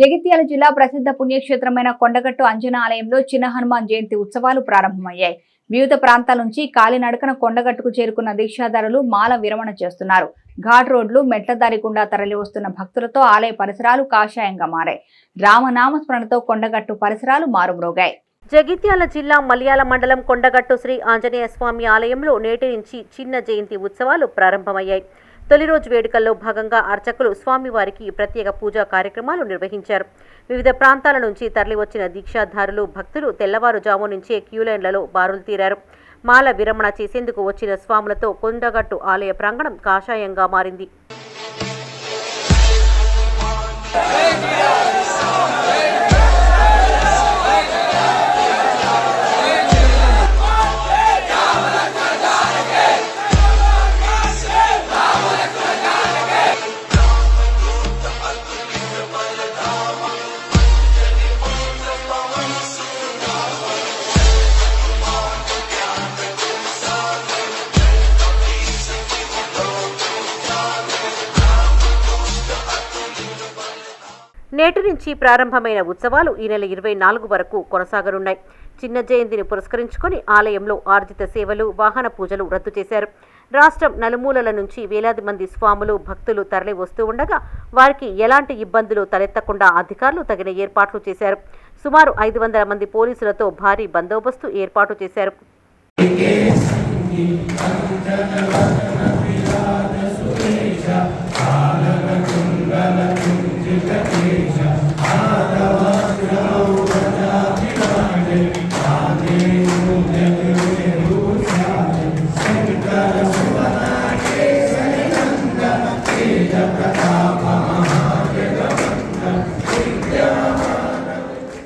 జగిత్యాల జిల్లా ప్రసిద్ధ పుణ్యక్షేత్రమైన కొండగట్టు అంజనా ఆలయంలో చిన్న హనుమాన్ జయంతి ఉత్సవాలు ప్రారంభమయ్యాయి. వివిధ ప్రాంతాల నుంచి కాలినడకన కొండగట్టుకు చేరుకున్న దీక్షాదారులు మాల విరమణ చేస్తున్నారు. ఘాట్ రోడ్లు మెట్లదారి గుండా తరలి వస్తున్న భక్తులతో ఆలయ పరిసరాలు కాషాయంగా మారాయి. రామనామస్మరణతో కొండగట్టు పరిసరాలు మారుమ్రోగాయి. జగిత్యాల జిల్లా మలయాళ మండలం కొండగట్టు శ్రీ ఆంజనేయ స్వామి ఆలయంలో నేటి నుంచి చిన్న జయంతి ఉత్సవాలు ప్రారంభమయ్యాయి. తొలి రోజు వేడుకల్లో భాగంగా అర్చకులు స్వామివారికి ప్రత్యేక పూజా కార్యక్రమాలు నిర్వహించారు. వివిధ ప్రాంతాల నుంచి తరలివచ్చిన దీక్షాధారులు భక్తులు తెల్లవారుజాము నుంచే క్యూలైన్లలో బారులు తీరారు. మాల విరమణ చేసేందుకు వచ్చిన స్వాములతో కొండగట్టు ఆలయ ప్రాంగణం కాషాయంగా మారింది. నేటి నుంచి ప్రారంభమైన ఉత్సవాలు ఈ నెల ఇరవై నాలుగు వరకు కొనసాగనున్నాయి. చిన్న జయంతిని పురస్కరించుకొని ఆలయంలో ఆర్జిత సేవలు వాహన పూజలు రద్దు చేశారు. రాష్ట్రం నలుమూలల నుంచి వేలాది మంది స్వాములు భక్తులు తరలి వస్తూ ఉండగా వారికి ఎలాంటి ఇబ్బందులు తలెత్తకుండా అధికారులు తగిన ఏర్పాట్లు చేశారు. సుమారు ఐదు వందల మంది పోలీసులతో భారీ బందోబస్తు ఏర్పాటు చేశారు.